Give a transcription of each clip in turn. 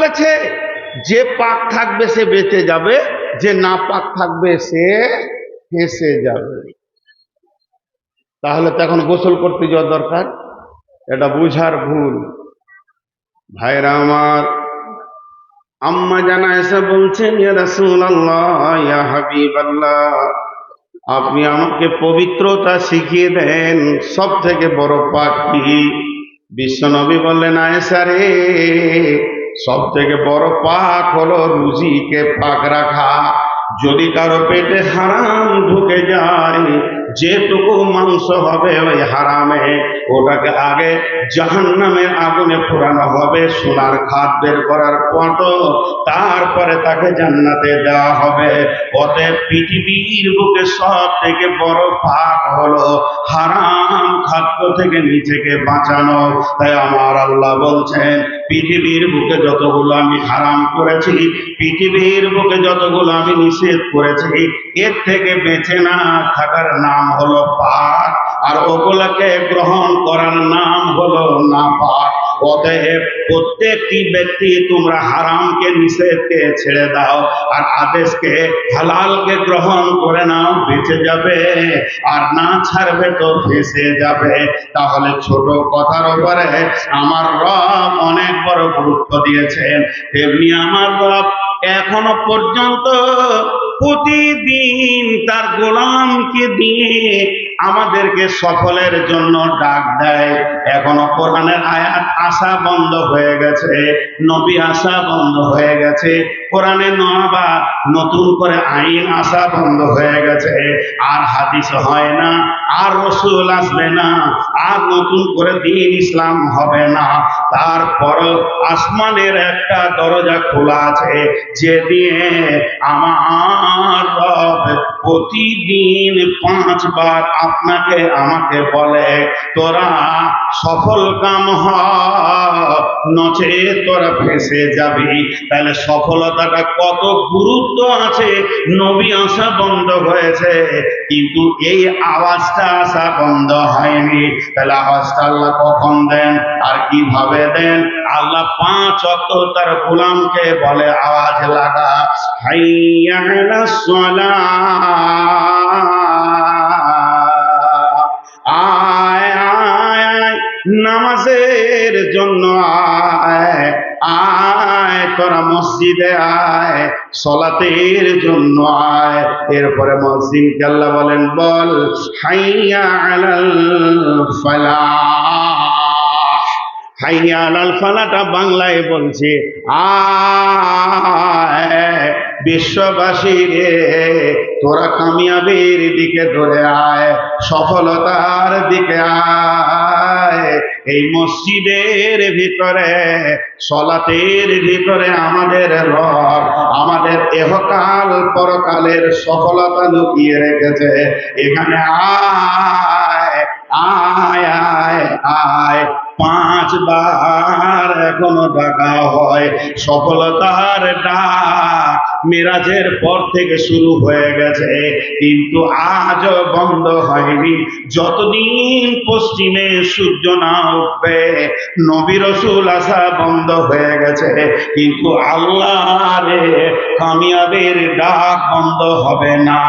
বলেছে, যে পাক থাকবে সে বেঁচে যাবে, যে না পাক থাকবে সে হেসে যাবে। তাহলে তো এখন গোসল করতে যাওয়া দরকার। এটা বুঝার ভুল। ভাইরা আমার, আম্মা জানা এসে বলছেন আপনি আমাকে পবিত্রতা শিখিয়ে দেন সব থেকে বড় কি বিশ্বনবী বললেন, আয়েশা রে সব থেকে বড় পাক হলো রুজিকে পাক রাখা। যদি কারও পেটে হারাম ঢুকে যায় যেটুকু মাংস হবে ওই হারামে, ওটাকে আগে জাহান্নামের আগুনে পোড়ানো হবে, সোনার খাদ বের করার পর তারপরে তাকে জান্নাতে দেওয়া হবে। অতএব পৃথিবীর বুকে সব থেকে বড় পাক হলো হারাম খাদ্য থেকে নিজেকে বাঁচানো। তাই আমার আল্লাহ বলছেন, পৃথিবীর বুকে যতগুলো আমি হারাম করেছি, পৃথিবীর বুকে যতগুলো আমি নিষেধ করেছি, এর থেকে বেঁচে না থাকার নাম হলো পাক, আর ওগুলাকে গ্রহণ করার নাম হলো না পাক অতএব প্রত্যেকটি ব্যক্তি তোমরা হারামকে, নিষেধকে ছেড়ে দাও, আর আদেশকে, হালালকে গ্রহণ করে নাও, বেঁচে যাবে, আর না ছাড়বে তো ফেসে যাবে। তাহলে ছোট কথার উপরে আমার রব অনেক বড় গুরুত্ব দিয়েছেন। তেমনি আমার রব এখনও পর্যন্ত প্রতিদিন তার গোলামকে দিয়ে আমাদেরকে সফলের জন্য ডাক দেয়। এখনও কোরআনের আয়াত আসা বন্ধ হয়ে গেছে, নবী আসা বন্ধ হয়ে গেছে। কোরআনে নবা নতুন করে আইন আসা বন্ধ হয়ে গেছে। আর হাদিস হয় না, আর রসুল আসবে না, আর নতুন করে দিন ইসলাম হবে না। তারপর আসমানের একটা দরজা খোলা আছে, যে দিয়ে আমার রব প্রতিদিন পাঁচবার আপনাকে আমাকে বলে, তোরা সফল কাম হ তোরা ফেসে যাবি। তাহলে সফলতাটা কত গুরুত্ব আছে? নবী আসা বন্ধ হয়েছে। কিন্তু এই আওয়াজটা আসা বন্ধ হয়নি। তাহলে আওয়াজটা আল্লাহ কখন দেন? আর কীভাবে দেন? আল্লাহ পাঁচ অক্ট তার গোলামকে বলে, আওয়াজ লাগা। হাইয়া আলাস নামাজের জন্য আয় আয়, তোরা মসজিদে আয়, সলাতের জন্য আয়। এরপরে মসজিদ আল্লাহ বলেন, বল, হাইয়া আলাল হাইয়া আলাল ফালাটা বাংলায় বলছে, আয়। বিশ্ববাসী রে, তোরা কামিয়াবির দিকে ধরে আয়, সফলতার দিকে আয়। এই মসজিদের ভিতরে, সলাতের ভিতরে আমাদের রব আমাদের এহকাল পরকালের সফলতা লুকিয়ে রেখেছে। এখানে আয় আয় আয় আয়। পাঁচবার এখনও ডাকা হয়, সফলতার ডাক মিরাজের পর থেকে শুরু হয়ে গেছে, কিন্তু আজও বন্ধ হয়নি। যতদিন পশ্চিমে সূর্য না উঠবে, নবী রসুল আসা বন্ধ হয়ে গেছে, কিন্তু আল্লাহ কামিয়াবের ডাক বন্ধ হবে না।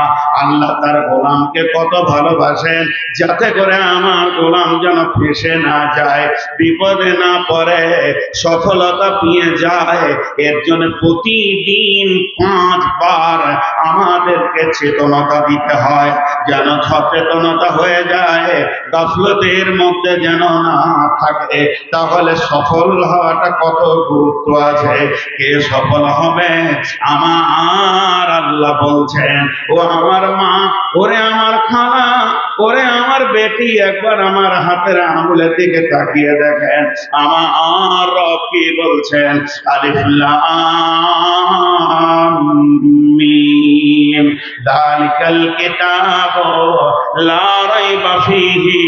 আল্লাহ তার গোলামকে কত ভালোবাসেন, যাতে করে আমার গোলাম যেন ফেসে না যায়, বিপদে না পড়ে, সফলতা পেয়ে যায়। এর জন্য প্রতিদিন পাঁচবার আমাদেরকে চেতনতা দিতে হয়, যেন সচেতনতা হয়ে যায়, গাফলতের মধ্যে যেন না থাকে। তাহলে সফল হওয়াটা কত গুরুত্ব আছে? কে সফল হবে? আমার আল্লাহ বলছেন, ও আমার মা, ওরে আমার খালা, ওরে আমার বেটি, একবার আমার হাতের আঙুলের দিকে তাকিয়ে দেখেন। আমার রব কি বলছেন? আলিফ লাম মিম দালিকাল কিতাব লা রাইবা ফীহি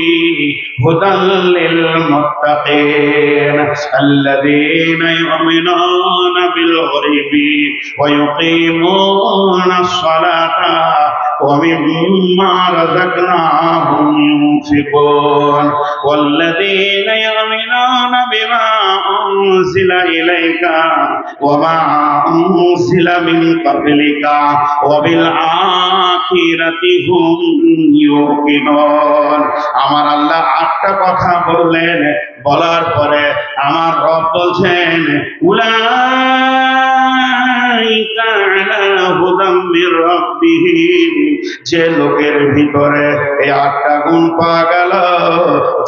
হুদাল লিল মুত্তাকিন আল্লাযীনা ইউমিনুনা বিল গায়বি ওয়া ইউকিমুনা আস-সালাতা ومما رزقناهم ينفقون والذين يؤمنون بما أنزل إليك وما أنزل من قبلك وبالآخرة هم يوقنون আমার আল্লাহ আটটা কথা বললেন বলার পরে আমার রব বলছেন যে লোকের ভিতরে এই আটটা গুণ পাওয়া গেল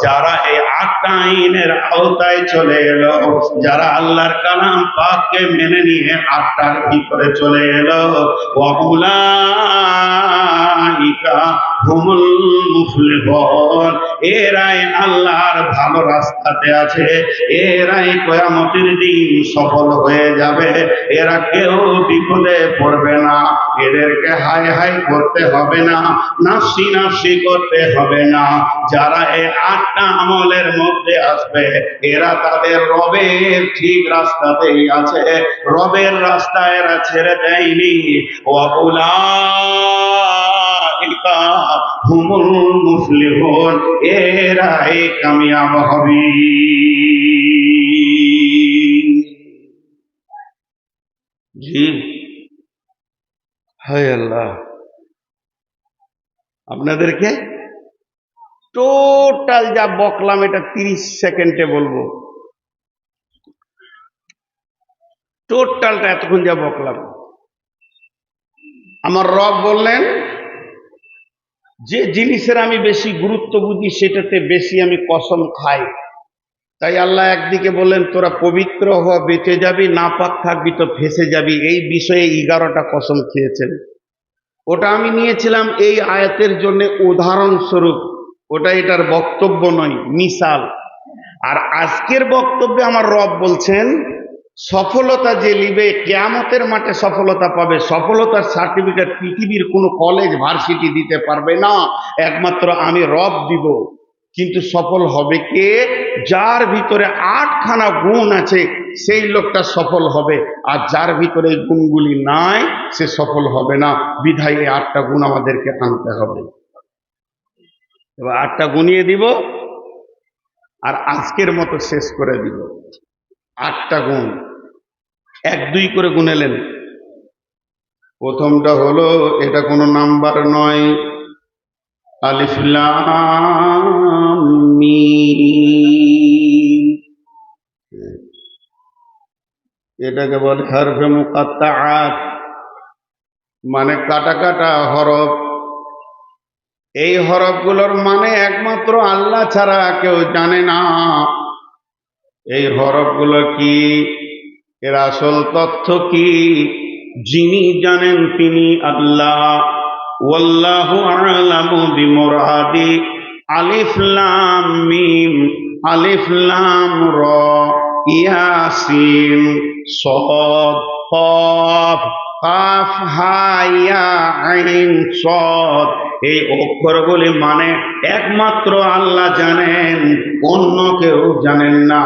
যারা এই আটটা আইনের আওতায় চলে এলো। যারা আল্লাহর কালাম পাককে মেনে নিয়ে আটটার ভিতরে চলে এলো। ওয়াউলাইকা হুমুল মুফলিহুন। এরাই আল্লাহর ভালো রাস্তাতে আছে। এরাই কয়ামতের দিন সফল হয়ে যাবে। এরা কেউ বিপদে পড়বে না। এদেরকে হাই হাই করতে হবে না। নাফসি নাফসি করতে হবে না। যারা এই আটটা আমলের মধ্যে আসবে। এরা তাদের রবের ঠিক রাস্তাতেই আছে। রবের রাস্তা এরা ছেড়ে দেয়নি। এরাই কামিয়াব হবে আপনাদেরকে টোটাল যা বকলাম, এটা তিরিশ সেকেন্ডে বলব। টোটালটা এতক্ষণ যা বকলাম। আমার রব বললেন, যে জিনিসের আমি বেশি গুরুত্ব বুঝি, সেটাতে বেশি আমি কসম খাই। তাই আল্লাহ একদিকে বললেন, তোরা পবিত্র হওয়া বেঁচে যাবি না পাক থাকবি, তো ফেসে যাবি। এই বিষয়ে এগারোটা কসম খেয়েছেন। ওটা আমি নিয়েছিলাম এই আয়াতের জন্য উদাহরণস্বরূপ। ওটা এটার বক্তব্য নয় মিসাল আর আজকের বক্তব্যে আমার রব বলছেন, সফলতা যে নিবে, কেয়ামতের মাঠে সফলতা পাবে। সফলতার সার্টিফিকেট পৃথিবীর কোনো কলেজ ভার্সিটি দিতে পারবে না। একমাত্র আমি রব দিব। কিন্তু সফল হবে কে? যার ভিতরে আটখানা গুণ আছে, সেই লোকটা সফল হবে। আর যার ভিতরে এই গুণগুলি নাই, সে সফল হবে না। বিধায় এই আটটা গুণ আমাদেরকে আনতে হবে। এবার আটটা গুনিয়ে দিব আর আজকের মতো শেষ করে দিব। আটটা গুণ। এক, দুই করে গুনেলেন। প্রথমটা হলো, এটা কোনো নাম্বার নয়। আলিফলাম। এটাকে বলে হরফে মুকাত্তাআত। মানে কাটা কাটা হরফ। এই হরফগুলোর মানে একমাত্র আল্লাহ ছাড়া কেউ জানে না। এই হরফগুলো কি? এর আসল তথ্য কি? যিনি জানেন তিনি আল্লাহ। ওয়াল্লাহু আ'লামু বিমুরাদি। আলিফ লাম মিম, আলিফ লাম র, ইয়াসিন, সাদ, কাফ কাফ, হা, ইয়া, আইন, সাদ। এই অক্ষরগুলি মানে একমাত্র আল্লাহ জানেন, অন্য কেউ জানেন না।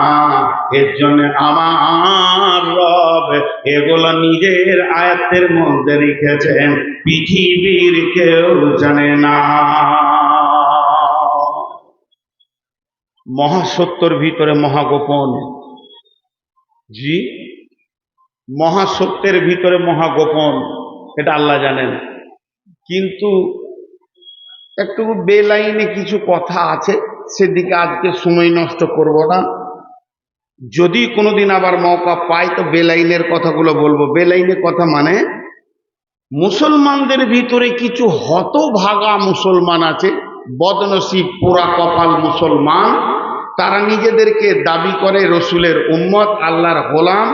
এর জন্য আমার রব এগুলো নিজের আয়াতের মধ্যে রেখেছেন, পৃথিবীর কেউ জানে না। মহাসত্যর ভিতরে মহাগোপন জি? মহাসত্যের ভিতরে মহাগোপন এটা আল্লাহ জানেন। কিন্তু একটু বেলাইনে কিছু কথা আছে, সেদিকে আজকে সময় নষ্ট করব না। যদি কোনোদিন আবার মৌকা পাই, তো বেলাইনের কথাগুলো বলব। বেলাইনের কথা মানে মুসলমানদের ভিতরে কিছু হতভাগা মুসলমান আছে, বদনসিব, পোড়া কপাল মুসলমান। তারা নিজেদেরকে দাবি করে রসুলের উম্মত, আল্লাহর গোলাম।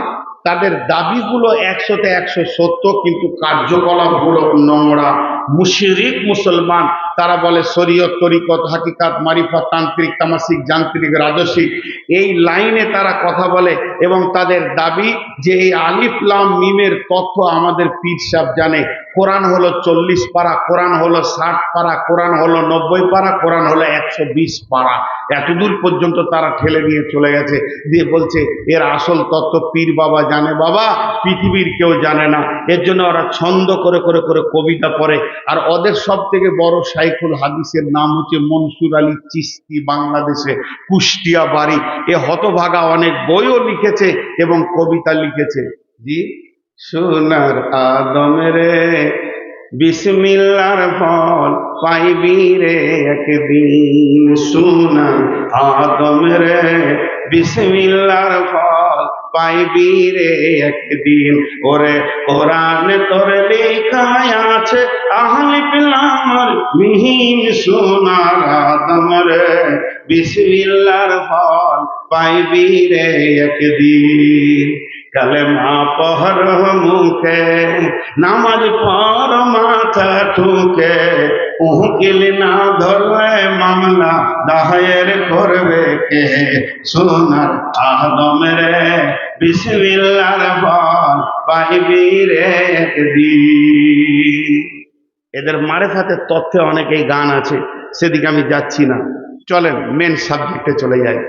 তাদের দাবিগুলো একশোতে একশো সত্য, কিন্তু কার্যকলাপগুলো নোংরা। মুশরিক মুসলমান, তারা বলে শরীয়ত, তরিকত, হাকিকাত মারিফা তান্ত্রিক তামাসিক যান্ত্রিক, রাজসিক, এই লাইনে তারা কথা বলে এবং তাদের দাবি যে এই আলিফলাম মিমের তথ্য আমাদের পীর সাহেব জানে। কোরআন হলো চল্লিশ পারা, কোরআন হলো ষাট পারা, কোরআন হলো নব্বই পারা, কোরআন হলো একশো বিশ পারা। এতদূর পর্যন্ত তারা ঠেলে নিয়ে চলে গেছে, দিয়ে বলছে, এর আসল তত্ত্ব পীর বাবা জানে বাবা, পৃথিবীর কেউ জানে না। এর জন্য ওরা ছন্দ করে করে করে কবিতা পড়ে। আর ওদের সব থেকে বড় সাইকুল হাদিসের নাম হচ্ছে মনসুর আলী চিস্তি, বাংলাদেশে কুষ্টিয়া বাড়ি। এ হতভাগা অনেক বইও লিখেছে এবং কবিতা লিখেছে। জি? সোনার আদমের বিসমিল্লার ফল পাইবি রে একদিন। সোনার আদমের বিসমিল্লার ফল পাইবি রে একদিন। ওরে কোরআন তোর লেখায় আছে, আহলি পিলামর মিহিন সোনার আদম রে। বিসমিল্লার ফল পাইবি রে একদিন। কালেমা পহর মুখে, নামাজ পর মাথা ঠুকে উকিল না ধরবে মামলা দায়ের করবে কে? সোনার আদম রে, বিসমিল্লার ফল পাইবি রে এদের মারেফাতে তথ্যে অনেকেই গান আছে, সেদিকে আমি যাচ্ছি না। চলেন মেন সাবজেক্টে চলে যাই।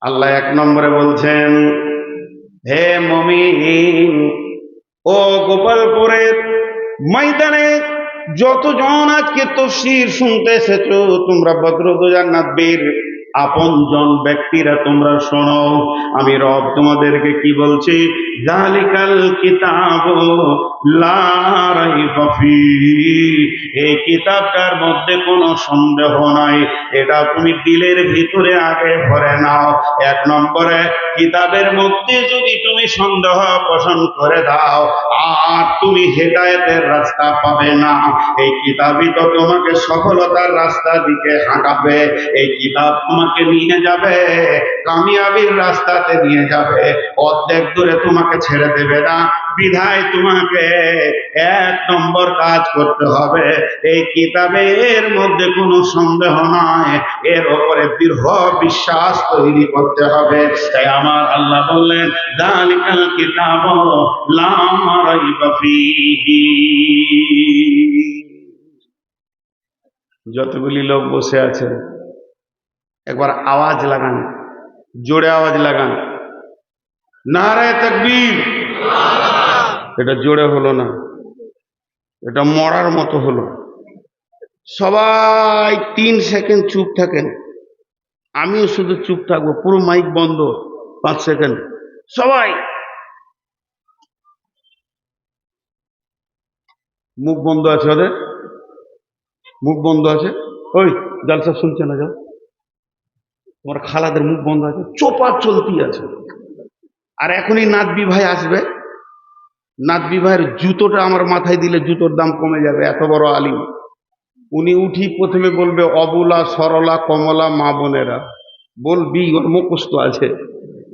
আল্লাহ এক নম্বরে বলছেন, হে মমিন, ও গোপালপুরের ময়দানে যতজন আজকে তফসির শুনতে এসেছ, তোমরা বদরুদ জান্নাত বীর আপন জন ব্যক্তিরা তোমরা শোনো, আমি রব তোমাদেরকে কি বলছি জালিকাল কিতাব। এই কিতাবটার মধ্যে কোনো সন্দেহ নাই। এটা তুমি দিলের ভিতরে আগে ভরে নাও। এক নম্বরে, কিতাবের মধ্যে যদি তুমি সন্দেহ পোষণ করে দাও, আর তুমি হেদায়েতের রাস্তা পাবে না। এই কিতাবই তো তোমাকে সফলতার রাস্তা দিকে হাঁটাবে। এই কিতাব তোমাকে নিয়ে যাবে, কামিয়াবির রাস্তাতে নিয়ে যাবে। অর্ধেক দূরে তোমাকে ছেড়ে দেবে না। বিধায় তোমাকে এক নম্বর কাজ করতে হবে। এই কিতাবের মধ্যে কোনো সন্দেহ নয় এর ওপরে দৃঢ় বিশ্বাস তৈরি করতে হবে। তাই আমার আল্লাহ বললেন, দালিকাল কিতাব যতগুলি লোক বসে আছে, একবার আওয়াজ লাগান, জোরে আওয়াজ লাগান। নারায় তকবীর। এটা জোরে হলো না। এটা মরার মতো হলো। সবাই তিন সেকেন্ড চুপ থাকেন। আমিও শুধু চুপ থাকব, পুরো মাইক বন্ধ, পাঁচ সেকেন্ড। সবাই! মুখ বন্ধ আছে ওদের? মুখ বন্ধ আছে? ওই জালসা শুনছে না যাও তোমার খালাদের মুখ বন্ধ আছে? চোপা চলতি আছে। আর এখনই নাতবি ভাই আসবে। নাতবি বিবাহের জুতোটা আমার মাথায় দিলে জুতোর দাম কমে যাবে, এত বড় আলিম। উনি উঠি প্রথমে বলবে, অবলা, সরলা, কমলা, মা বোনেরা। বলবি ওর মুখস্থ আছে।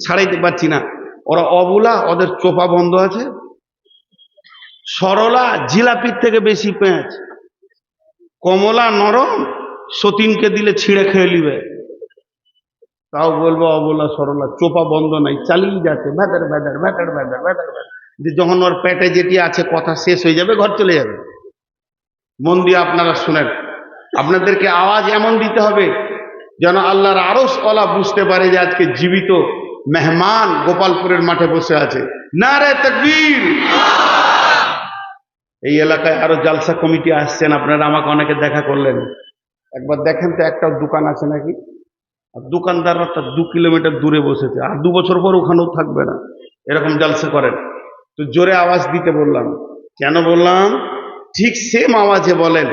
ছাড়াইতে পারছি না। ওরা অবলা, ওদের চোপা বন্ধ আছে। সরলা, জিলাপির থেকে বেশি পেঁয়াজ। কমলা, নরম, সতীনকে দিলে ছিঁড়ে খেয়ে নিবে। তাও বলব, অবলা, সরলা, চোপা বন্ধ নাই, চালিয়ে যাচ্ছে। Batter batter batter batter batter batter. যে যখন ওর পেটে যেটি আছে, কথা শেষ হয়ে যাবে, ঘর চলে যাবে। মন দিয়ে আপনারা শুনেন। আপনাদেরকে আওয়াজ এমন দিতে হবে যেন আল্লাহর আরও কলা বুঝতে পারে যে আজকে জীবিত মেহমান গোপালপুরের মাঠে বসে আছে। না রে তকবীর! এই এলাকায় আরও জালসা কমিটি আসছেন, আপনারা আমাকে অনেকে দেখা করলেন। একবার দেখেন তো একটা দোকান আছে নাকি? আর দোকানদাররা তার দু কিলোমিটার দূরে বসেছে, আর দু বছর পর ওখানেও থাকবে না। এরকম জালসা করেন। তো জোরে আওয়াজ দিতে বললাম। কেন বললাম? ঠিক সেম আওয়াজে বলেন।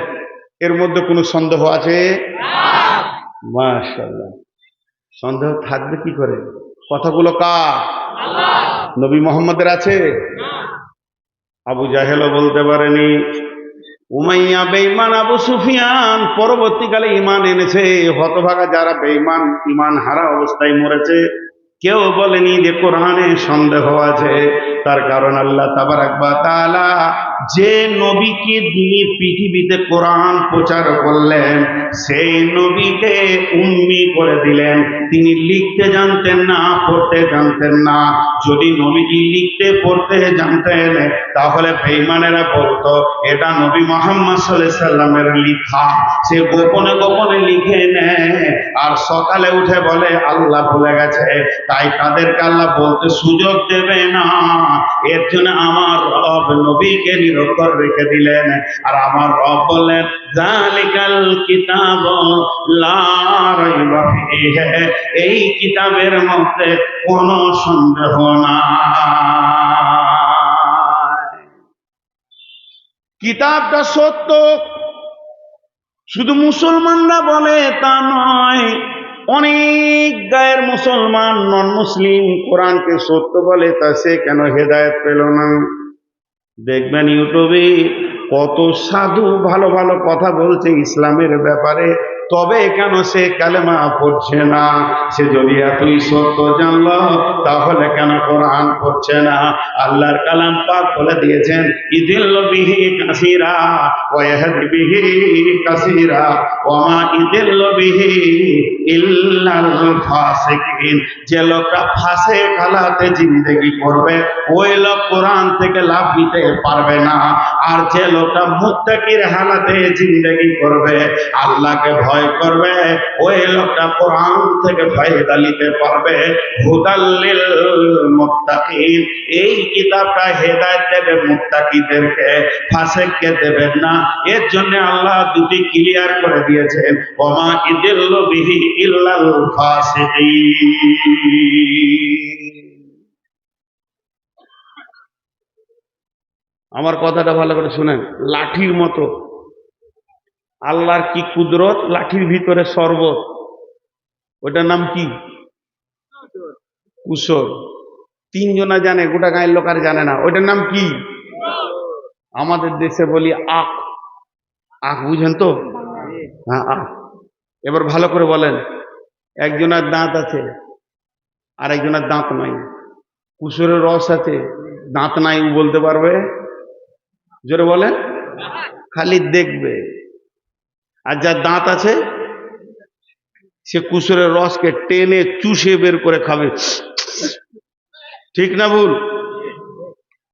এর মধ্যে কোনো সন্দেহ আছে? মাশাল্লাহ সন্দেহ থাকবে কি করে? কথাগুলো কার? নবী মোহাম্মদের আছে? আবু জাহেলও বলতে পারেনি। উমাইয়া বেঈমান আবু সুফিয়ান পরবর্তীকালে ইমান এনেছে। হতভাগা যারা বেঈমান ইমান হারা অবস্থায় মরেছে কেউ বলেনি যে কোরআনে সন্দেহ আছে। তার কারণ আল্লাহ তাবারাকবা তাআলা যে নবীকে দিয়ে পৃথিবীতে কোরআন প্রচার করলেন, সেই নবীকে উম্মি করে দিলেন। তিনি লিখতে জানতেন না, পড়তে জানতেন না। যদি নবীজি লিখতে, পড়তে জানতেন, তাহলে বেঈমানেরা বলতো, এটা নবী মোহাম্মদ সাল্লামের লিখা। সে গোপনে গোপনে লিখে নেয়। আর সকালে উঠে বলে, আল্লাহ ভুলে গেছে। তাই তাদেরকে আল্লাহ বলতে সুযোগ দেবে না। এর জন্য আমার রব নবীকে নিরক্ষর রেখে দিলেন। আর আমার রব বললেন জালিকাল কিতাব এই কিতাবের মধ্যে কোনো সন্দেহ না কিতাবটা সত্য। শুধু মুসলমানরা বলে তা নয় অনেক গায়ের মুসলমান নন মুসলিম কোরআনকে সত্য বলে, তা সে কেন হেদায়ত পেল না? দেখবেন ইউটিউবে কত সাধু ভালো ভালো কথা বলছে ইসলামের ব্যাপারে। তবে কেন সে কালেমা পড়ছে না? সে যদি এতই সত্য জানলো, তাহলে কেন কোরআন পড়ছে না? আল্লাহর কালাম পাক বলে দিয়েছেন, ইদিল বিহি কাসিরা, ওয়াহদি বিহি কাসিরা ওমা ইদিল বিহি ইল্লাল ফাসিকিন। যে লোকটা ফাসে খালাতে জিন্দেগি করবে, ওই লোক কোরআন থেকে লাভ নিতে পারবে না। আর যে লোকটা মুত্তাকির হালাতে জিন্দেগি করবে, আল্লাহকে ভয় করবে, ওই লোকটা কোরআন থেকে ফায়দা নিতে পারবে। হুদাল্লিল মুত্তাকিন, এই কিতাবটা হেদায়েত দেবে মুত্তাকিদেরকে, ফাসেককে দেবেন না। এর জন্য আল্লাহ দুটি ক্লিয়ার করে দিয়েছেন, ওমা ইদিল্লু বিহি ইল্লাল আমার কথাটা ভালো করে শুনেন, লাঠির মতো। আল্লাহর কি কুদরত? লাঠির ভিতরে শরবত। ওটার নাম কি? কুসর তিনজনা জানে, গোটা গাঁয়ের লোক আর জানে না। ওইটার নাম কি? আমাদের দেশে বলি আখ। আখ, বুঝেন তো? হ্যাঁ আখ। এবার ভালো করে বলেন। একজনের দাঁত আছে আর একজনের দাঁত নাই। কুসরের রস আছে, দাঁত নাই বলতে পারবে? জোরে বলেন। খালি দেখবে। আর যার দাঁত আছে, সে কুসুরের রসকে টেনে চুষে বের করে খাবে। ঠিক না ভুল?